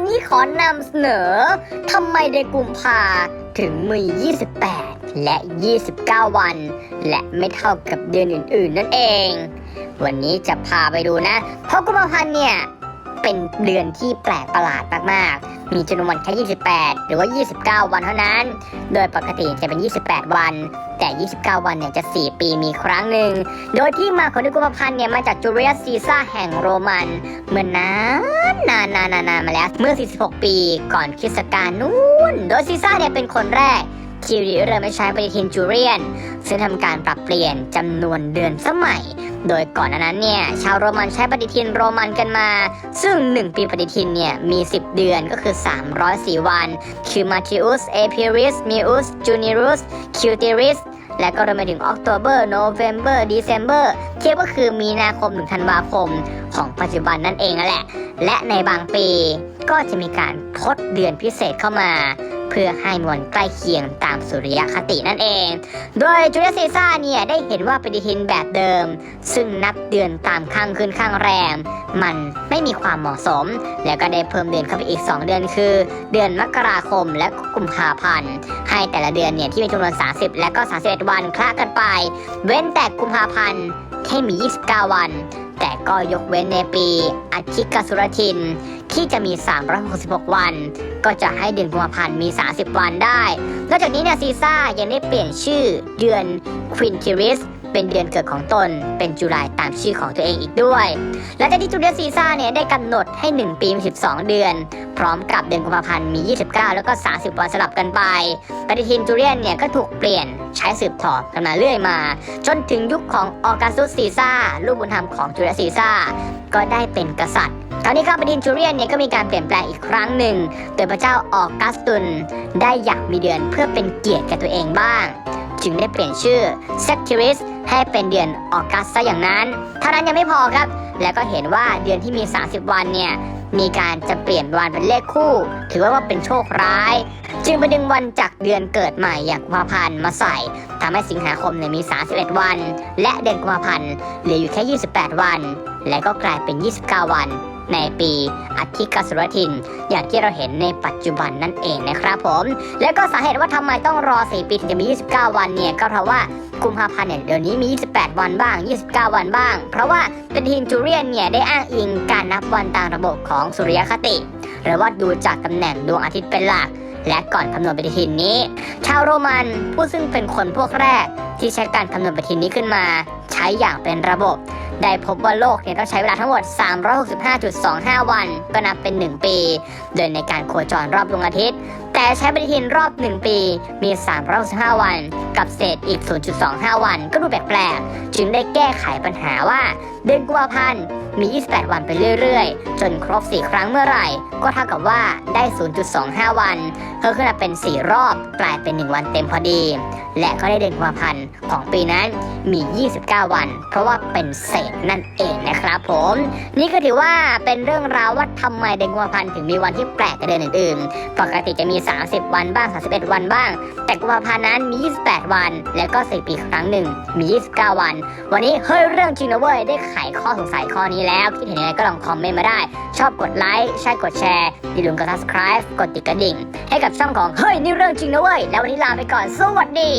วันนี้ขอนำเสนอทำไมเดือนกุมภาถึงมี 28 และ 29 วัน และไม่เท่ากับเดือนอื่น ๆ นั่นเอง วันนี้จะพาไปดูนะ เพราะกุมภาพันธ์เนี่ย เป็นเดือนที่แปลกประหลาดมากๆ มีจำนวนวันแค่ 28 หรือว่า 29 วันเท่านั้น โดยปกติจะเป็น 28 วัน แต่ 29 วันเนี่ยจะ 4 ปีมีครั้งหนึ่ง โดยที่มาของเดือนกุมภาพันธ์เนี่ยมาจากจูเลียสซีซ่าแห่งโรมัน เมื่อนานนานนานนานมาแล้ว เมื่อ 46 ปีก่อนคริสตกาลนู้น โดยซีซ่าเนี่ยเป็นคนแรกที่เริ่มใช้ปฏิทินจูเลียน ซึ่งทำการปรับเปลี่ยนจำนวนเดือนสมัย โดยก่อนหน้านั้นเนี่ยชาวโรมันใช้ปฏิทินโรมันกันมา ซึ่ง 1 ปีปฏิทินเนี่ยมี 10 เดือนก็คือ 304 วัน คือมาทิอุสเอพิริสมิอุสจูนิรุสคิวติริสและก็รวมไปถึงออกโตเบอร์โนเวมเบอร์เดซ ember เทียบก็คือมีนาคมถึงธันวาคมของปัจจุบันนั่นเองนั่นแหละ และในบางปีก็จะมีการทดเดือนพิเศษเข้ามา เพื่อให้มวลใกล้เคียงตามสุริยคตินั่นเอง โดยจูเลียสซีซ่าเนี่ยได้เห็นว่าปฏิทินแบบเดิม ซึ่งนับเดือนตามข้างขึ้นข้างแรม มันไม่มีความเหมาะสม แล้วก็ได้เพิ่มเดือนเข้าไปอีก 2 เดือนคือ เดือนมกราคมและกุมภาพันธ์ให้แต่ละเดือนเนี่ยที่มีจำนวน 30 และก็ 31 วันคลากันไป เว้นแต่กุมภาพันธ์ที่มี 29 วัน แต่ก็ยกเว้นในปีอาทิกสุรทิน ที่จะมี 366 วัน ก็จะให้เดือนกุมภาพันธ์มี 30 วันได้ นอกจากนี้เนี่ยซีซ่ายังได้เปลี่ยนชื่อเดือนควินทิริส เป็นเดือนเกิดของตน เป็นจุลายตามชื่อของตัวเองอีกด้วย และจากที่จูเลียสซีซ่าเนี่ยได้กำหนดให้ 1 ปีมี12 เดือน พร้อมกับเดือนกุมภาพันธ์มี 29 แล้วก็ 30 วันสลับกันไปปฏิทินจูเลียนเนี่ยก็ถูกเปลี่ยนใช้สืบทอดกันมาเรื่อยมา จนถึงยุคของออกัสตุสซีซ่าลูกบุญธรรมของจูเลียสซีซ่าก็ได้เป็นกษัตริย์คราวนี้ครับปฏิทินจูเลียนเนี่ยก็มีการเปลี่ยนแปลงอีกครั้งหนึ่งโดยพระเจ้าออกัสตุนได้อยากมีเดือนเพื่อเป็นเกียรติแก่ตัวเองบ้าง จึงได้เปลี่ยนชื่อ s e c t u r i s ให้เป็นเดือนออกัสซะอย่างนั้นเท่านั้นยังไม่พอครับ แล้วก็เห็นว่าเดือนที่มี 30 วันเนี่ยมีการจะเปลี่ยนวันเป็นเลขคู่ ถือว่าว่าเป็นโชคร้าย จึงไปดึงวันจากเดือนเกิดใหม่อย่างกุมภาพันธ์มาใส่ทำให้สิงหาคมเนี่ยมี 31 วัน และเดือนกุมภาพันธ์เหลืออยู่แค่ 28 วัน และก็กลายเป็น 29 วัน ในปีอาทิกสุรทิน อย่างที่เราเห็นในปัจจุบันนั่นเองนะครับผม แล้วก็สาเหตุว่าทำไมต้องรอ 4 ปีถึงจะมี 29 วันเนี่ย ก็เพราะว่ากุมภาพันธ์เนี่ยเดี๋ยวนี้มี 28 วันบ้าง 29 วันบ้าง เพราะว่าเป็นทีนจูเรียนเนี่ยได้อ้างอิงการนับวันตามระบบของสุริยคติ หรือว่าดูจากตำแหน่งดวงอาทิตย์เป็นหลัก และก่อนคำนวณปฏิทินนี้ ชาวโรมันผู้ซึ่งเป็นคนพวกแรกที่ใช้การคำนวณปฏิทินนี้ขึ้นมา ใช้อย่างเป็นระบบ ได้พบว่าโลกเนี่ยต้องใช้เวลาทั้งหมด 365.25 วัน ก็นับเป็น 1 ปี โดยในการโคจรรอบดวงอาทิตย์ แต่ใช้ปฏิทินรอบ 1 ปี มี 365 วัน กับเศษอีก 0.25 วัน ก็ดูแปลกๆ จึงได้แก้ไขปัญหาว่าเดือนกุมภาพันธ์มี 28 วันไปเรื่อยๆ จนครบ 4 ครั้งเมื่อไหร่ ก็เท่ากับว่าได้ 0.25 วัน เพิ่มขึ้นมาเป็น 4 รอบ กลายเป็น 1 วันเต็มพอดี และก็ได้เดือนกุมภาพันธ์ของปีนั้นมี 29 วัน เพราะว่าเป็นเศษนั่นเองนะครับผม นี่ก็ถือว่าเป็นเรื่องราวว่าทำไมเดือนกุมภาพันธ์ถึงมีวันที่แปลกกว่าเดือนอื่นๆ ปกติจะมี 30 วันบ้าง 31 วันบ้าง แต่กุมภาพันธ์นั้นมี 28 วัน แล้วก็4ปีครั้งหนึ่งมี 29 วัน วันนี้เฮ้ยเรื่องจริงนะเว้ยได้ไขข้อสงสัยข้อนี้แล้วคิดเห็นยังไงก็ลองคอมเมนต์มาได้ ชอบกดไลค์ใช่กดแชร์อย่าลืมกด subscribe กดติดกระดิ่ง ให้กับช่องของเฮ้ยนี่เรื่องจริงนะเว้ยแล้ววันนี้ลาไปก่อนสวัสดี